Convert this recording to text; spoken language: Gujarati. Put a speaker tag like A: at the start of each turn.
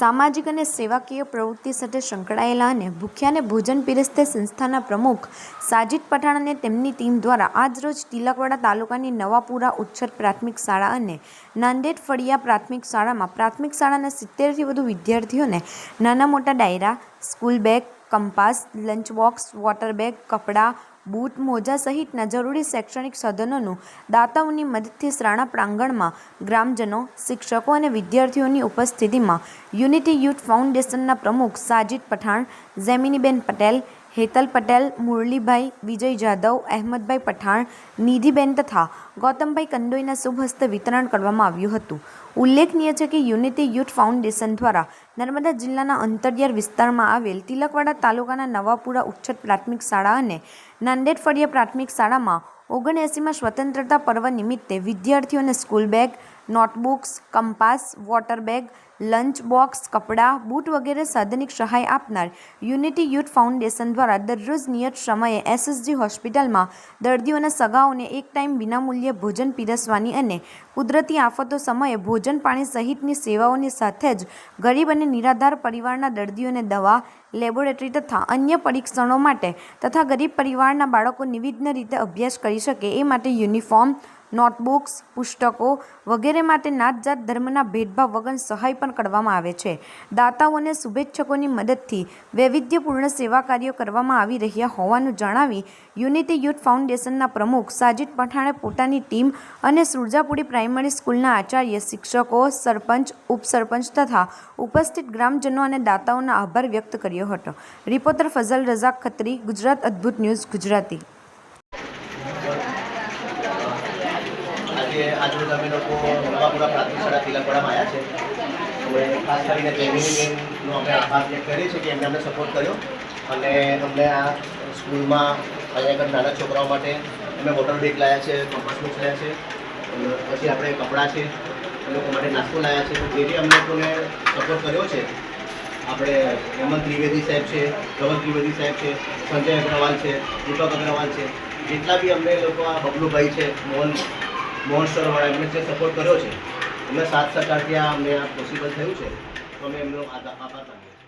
A: સામાજિક અને સેવાકીય પ્રવૃત્તિ સાથે સંકળાયેલા અને ભૂખ્યાને ભોજન પીરસતી સંસ્થાના પ્રમુખ સાજિદ પઠાણ અને તેમની ટીમ દ્વારા આજરોજ તિલકવાડા તાલુકાની નવાપુરા ઉચ્છર પ્રાથમિક શાળા અને નાંદેડ ફળિયા પ્રાથમિક શાળામાં પ્રાથમિક શાળાના સિત્તેરથી વધુ વિદ્યાર્થીઓને નાના મોટા ડાયરા, school bag, compass lunch box water bag, કપડાં બૂટ, મોજા સહિતના જરૂરી શૈક્ષણિક સાધનોનું દાતાઓની મદદથી શાળા પ્રાંગણમાં ગ્રામજનો, શિક્ષકો અને વિદ્યાર્થીઓની ઉપસ્થિતિમાં યુનિટી યુથ ફાઉન્ડેશનના પ્રમુખ સાજિદ પઠાણ, ઝેમિનીબેન પટેલ, હેતલ પટેલ, મુરલીભાઈ, વિજય જાદવ, અહેમદભાઈ પઠાણ, નિધિબેન તથા ગૌતમભાઈ કંડોઈના શુભ હસ્તે વિતરણ કરવામાં આવ્યું હતું. ઉલ્લેખનીય છે કે યુનિટી યુથ ફાઉન્ડેશન દ્વારા નર્મદા જિલ્લાના અંતરિયાળ વિસ્તારમાં આવેલ તિલકવાડા તાલુકાના નવાપુરા ઉચ્ચતર પ્રાથમિક શાળા અને નાંદેડ ફળિયા પ્રાથમિક શાળામાં ઓગણએંસીમાં સ્વતંત્રતા પર્વ નિમિત્તે વિદ્યાર્થીઓને school bag, notebooks, compass, water bag, lunch box, કપડાં, બૂટ વગેરે સાધનિક સહાય આપનાર યુનિટી યુથ ફાઉન્ડેશન દ્વારા દરરોજ નિયત સમયે એસએસજી હોસ્પિટલમાં દર્દીઓના સગાઓને એક ટાઈમ વિનામૂલ્યે ભોજન પીરસવાની અને કુદરતી આફતો સમયે ભોજન પાણી સહિતની સેવાઓની સાથે જ ગરીબ અને નિરાધાર પરિવારના દર્દીઓને દવા, લેબોરેટરી તથા અન્ય પરીક્ષણો માટે તથા ગરીબ પરિવારના બાળકો નિવિઘ્ન રીતે અભ્યાસ કરી શકે એ માટે યુનિફોર્મ, નોટબુક્સ, પુસ્તકો વગેરે માટે નાતજાત ધર્મના ભેદભાવ વગર સહાય પણ કરવામાં આવે છે. દાતાઓને શુભેચ્છકોની મદદથી વૈવિધ્યપૂર્ણ સેવા કાર્યો કરવામાં આવી રહ્યા હોવાનું જણાવી યુનિટી યુથ ફાઉન્ડેશનના પ્રમુખ સાજિદ પઠાણે પોતાની ટીમ અને સુરજાપુરી પ્રાઇમરી સ્કૂલના આચાર્ય, શિક્ષકો, સરપંચ, ઉપસરપંચ તથા ઉપસ્થિત ગ્રામજનો અને દાતાઓનો આભાર વ્યક્ત કર્યો હતો. Reporter Fazal Razak Khatri, Gujarat Adbhut news, Gujarati.
B: આજરોજ અમે લોકો નવાપુરા પ્રાથમિક શાળા તિલકવાડામાં આવ્યા છે. તો ખાસ કરીને જૈમિનીબેનનો અમે આભાર વ્યક્ત કરીએ છીએ કે એમને અમને સપોર્ટ કર્યો. અને અમને આ સ્કૂલમાં અહીંયા આગળ નાના છોકરાઓ માટે અમે વોટર બેગ લાવ્યા છે, કંપાસ બોક્સ લાવ્યા છે પછી આપણે કપડાં છે, એ લોકો માટે નાસ્તો લાવ્યા છે. જે બી અમને લોકોને સપોર્ટ કર્યો છે. આપણે હેમંત ત્રિવેદી સાહેબ છે, ધવલ ત્રિવેદી સાહેબ છે, સંજય અગ્રવાલ છે, દીપક અગ્રવાલ છે. જેટલા બી અમને લોકો આ બબલુભાઈ છે, મોહન મોહન સરવાળા એમને જે સપોર્ટ કર્યો છે, એમના સાથ સહકારથી આ અમને આ પોસિબલ થયું છે. તો અમે એમનો આભાર માનીએ